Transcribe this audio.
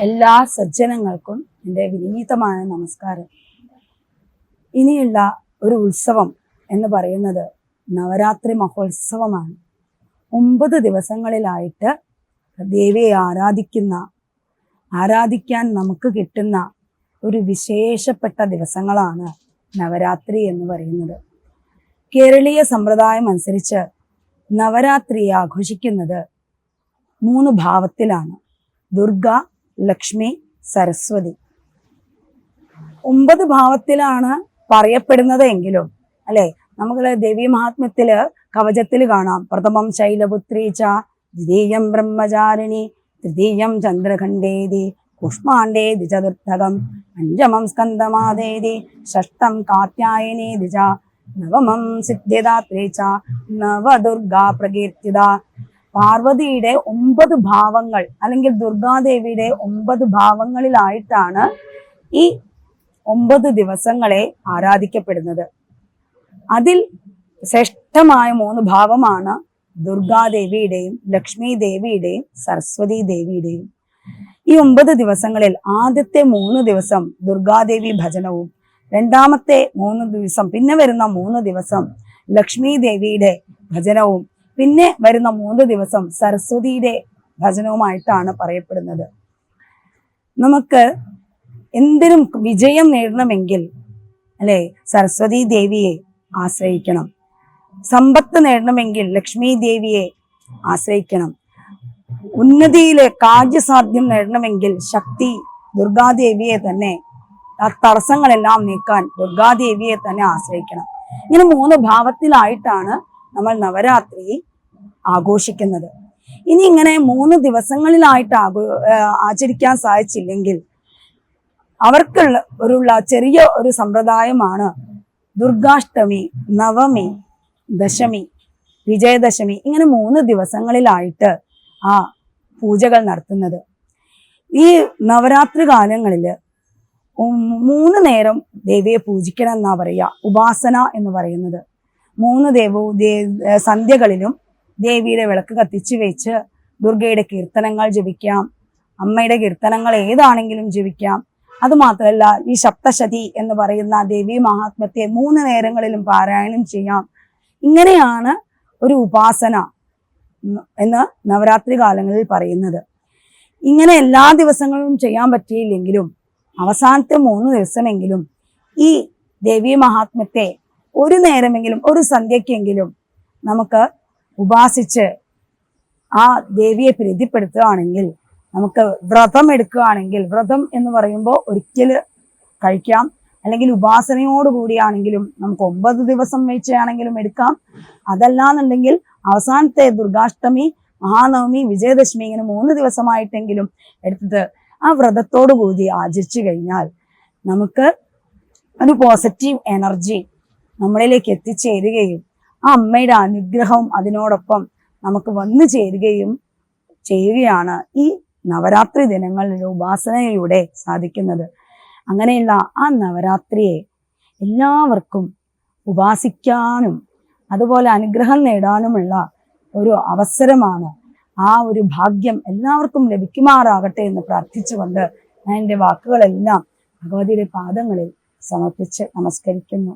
എല്ലാ സജ്ജനങ്ങൾക്കും എന്റെ വിനീതമായ നമസ്കാരം. ഇനിയുള്ള ഒരു ഉത്സവം എന്ന് പറയുന്നത് നവരാത്രി മഹോത്സവമാണ്. ഒമ്പത് ദിവസങ്ങളിലായിട്ട് ദേവിയെ ആരാധിക്കുന്ന ആരാധിക്കാൻ നമുക്ക് കിട്ടുന്ന ഒരു വിശേഷപ്പെട്ട ദിവസങ്ങളാണ് നവരാത്രി എന്ന് പറയുന്നത്. കേരളീയ സമ്പ്രദായം അനുസരിച്ച് നവരാത്രി ആഘോഷിക്കുന്നത് മൂന്ന് ഭാവത്തിലാണ്. ദുർഗ ലക്ഷ്മി സരസ്വതി. ഒമ്പത് ഭാവത്തിലാണ് പറയപ്പെടുന്നത് എങ്കിലും അല്ലെ? നമുക്ക് ദേവി മഹാത്മ്യത്തിൽ കവചത്തിൽ കാണാം. പ്രഥമം ച ദ്വിതീയം ബ്രഹ്മചാരിണി തൃതീയം ചന്ദ്രഖണ്ഡേതി കുഷ്മാണ്ടേതി ചതുർത്ഥകം പഞ്ചമം സ്കന്ദമാദേതി ഷഷ്ടം കാത്യായനേതി ച നവമം സിദ്ധ്യദാത്രേ ച നവദുർഗാ പ്രകീർത്തിത പാർവതിയുടെ ഒമ്പത് ഭാവങ്ങൾ അല്ലെങ്കിൽ ദുർഗാദേവിയുടെ ഒമ്പത് ഭാവങ്ങളിലായിട്ടാണ് ഈ ഒമ്പത് ദിവസങ്ങളെ ആരാധിക്കപ്പെടുന്നത്. അതിൽ ശ്രേഷ്ഠമായ മൂന്ന് ഭാവമാണ് ദുർഗാദേവിയുടെയും ലക്ഷ്മി ദേവിയുടെയും സരസ്വതി ദേവിയുടെയും ഈ ഒമ്പത് ദിവസങ്ങളിൽ ആദ്യത്തെ മൂന്ന് ദിവസം ദുർഗാദേവി ഭജനവും രണ്ടാമത്തെ മൂന്ന് ദിവസം പിന്നെ വരുന്ന മൂന്ന് ദിവസം ലക്ഷ്മി ദേവിയുടെ ഭജനവും പിന്നെ വരുന്ന മൂന്ന് ദിവസം സരസ്വതിയുടെ ഭജനവുമായിട്ടാണ് പറയപ്പെടുന്നത്. നമുക്ക് എന്തിനും വിജയം നേടണമെങ്കിൽ അല്ലെ സരസ്വതി ദേവിയെ ആശ്രയിക്കണം. സമ്പത്ത് നേടണമെങ്കിൽ ലക്ഷ്മി ദേവിയെ ആശ്രയിക്കണം. ഉന്നതിയിലെ കാര്യസാധ്യം നേടണമെങ്കിൽ ശക്തി ദുർഗാദേവിയെ തന്നെ ആ തടസ്സങ്ങളെല്ലാം നീക്കാൻ ദുർഗാദേവിയെ തന്നെ ആശ്രയിക്കണം. ഇങ്ങനെ മൂന്ന് ഭാവത്തിലായിട്ടാണ് നമ്മൾ നവരാത്രി ആഘോഷിക്കുന്നത്. ഇനി ഇങ്ങനെ മൂന്ന് ദിവസങ്ങളിലായിട്ട് ആഘോ ആചരിക്കാൻ സാധിച്ചില്ലെങ്കിൽ അവർക്കുള്ള ഒരുള്ള ചെറിയ ഒരു സമ്പ്രദായമാണ് ദുർഗാഷ്ടമി നവമി ദശമി വിജയദശമി ഇങ്ങനെ മൂന്ന് ദിവസങ്ങളിലായിട്ട് ആ പൂജകൾ നടത്തുന്നത്. ഈ നവരാത്രി കാലങ്ങളിൽ മൂന്ന് നേരം ദേവിയെ പൂജിക്കണം എന്നാ പറയുക ഉപാസന എന്ന് പറയുന്നത്. മൂന്ന് ദേവവും സന്ധ്യകളിലും ദേവിയുടെ വിളക്ക് കത്തിച്ചു വെച്ച് ദുർഗയുടെ കീർത്തനങ്ങൾ ജപിക്കാം. അമ്മയുടെ കീർത്തനങ്ങൾ ഏതാണെങ്കിലും ജപിക്കാം. അതുമാത്രമല്ല ഈ സപ്തശതി എന്ന് പറയുന്ന ദേവി മഹാത്മത്തെ മൂന്ന് നേരങ്ങളിലും പാരായണം ചെയ്യാം. ഇങ്ങനെയാണ് ഒരു ഉപാസന എന്ന് നവരാത്രി കാലങ്ങളിൽ പറയുന്നത്. ഇങ്ങനെ എല്ലാ ദിവസങ്ങളും ചെയ്യാൻ പറ്റിയില്ലെങ്കിലും അവസാനത്തെ മൂന്ന് ദിവസമെങ്കിലും ഈ ദേവി മഹാത്മ്യത്തെ ഒരു നേരമെങ്കിലും ഒരു സന്ധ്യക്കെങ്കിലും നമുക്ക് ഉപാസിച്ച് ആ ദേവിയെ പ്രീതിപ്പെടുത്തുകയാണെങ്കിൽ നമുക്ക് വ്രതം എടുക്കുകയാണെങ്കിൽ വ്രതം എന്ന് പറയുമ്പോൾ ഒരിക്കൽ കഴിക്കാം. അല്ലെങ്കിൽ ഉപാസനയോട് കൂടിയാണെങ്കിലും നമുക്ക് ഒമ്പത് ദിവസം വെച്ചാണെങ്കിലും എടുക്കാം. അതല്ലാന്നുണ്ടെങ്കിൽ അവസാനത്തെ ദുർഗാഷ്ടമി മഹാനവമി വിജയദശമി ഇങ്ങനെ മൂന്ന് ദിവസമായിട്ടെങ്കിലും എടുത്തിട്ട് ആ വ്രതത്തോടു കൂടി ആചരിച്ചു കഴിഞ്ഞാൽ നമുക്ക് ഒരു പോസിറ്റീവ് എനർജി നമ്മളിലേക്ക് എത്തിച്ചേരുകയും ആ അമ്മയുടെ അനുഗ്രഹം അതിനോടൊപ്പം നമുക്ക് വന്നു ചേരുകയും ചെയ്യുകയാണ് ഈ നവരാത്രി ദിനങ്ങളിലെ ഉപാസനയിലൂടെ സാധിക്കുന്നത്. അങ്ങനെയുള്ള ആ നവരാത്രിയെ എല്ലാവർക്കും ഉപാസിക്കാനും അതുപോലെ അനുഗ്രഹം നേടാനുമുള്ള ഒരു അവസരമാണ് ആ ഒരു ഭാഗ്യം എല്ലാവർക്കും ലഭിക്കുമാറാകട്ടെ എന്ന് പ്രാർത്ഥിച്ചുകൊണ്ട് ഞാൻ എന്റെ വാക്കുകളെല്ലാം ഭഗവതിയുടെ പാദങ്ങളിൽ സമർപ്പിച്ച് നമസ്കരിക്കുന്നു.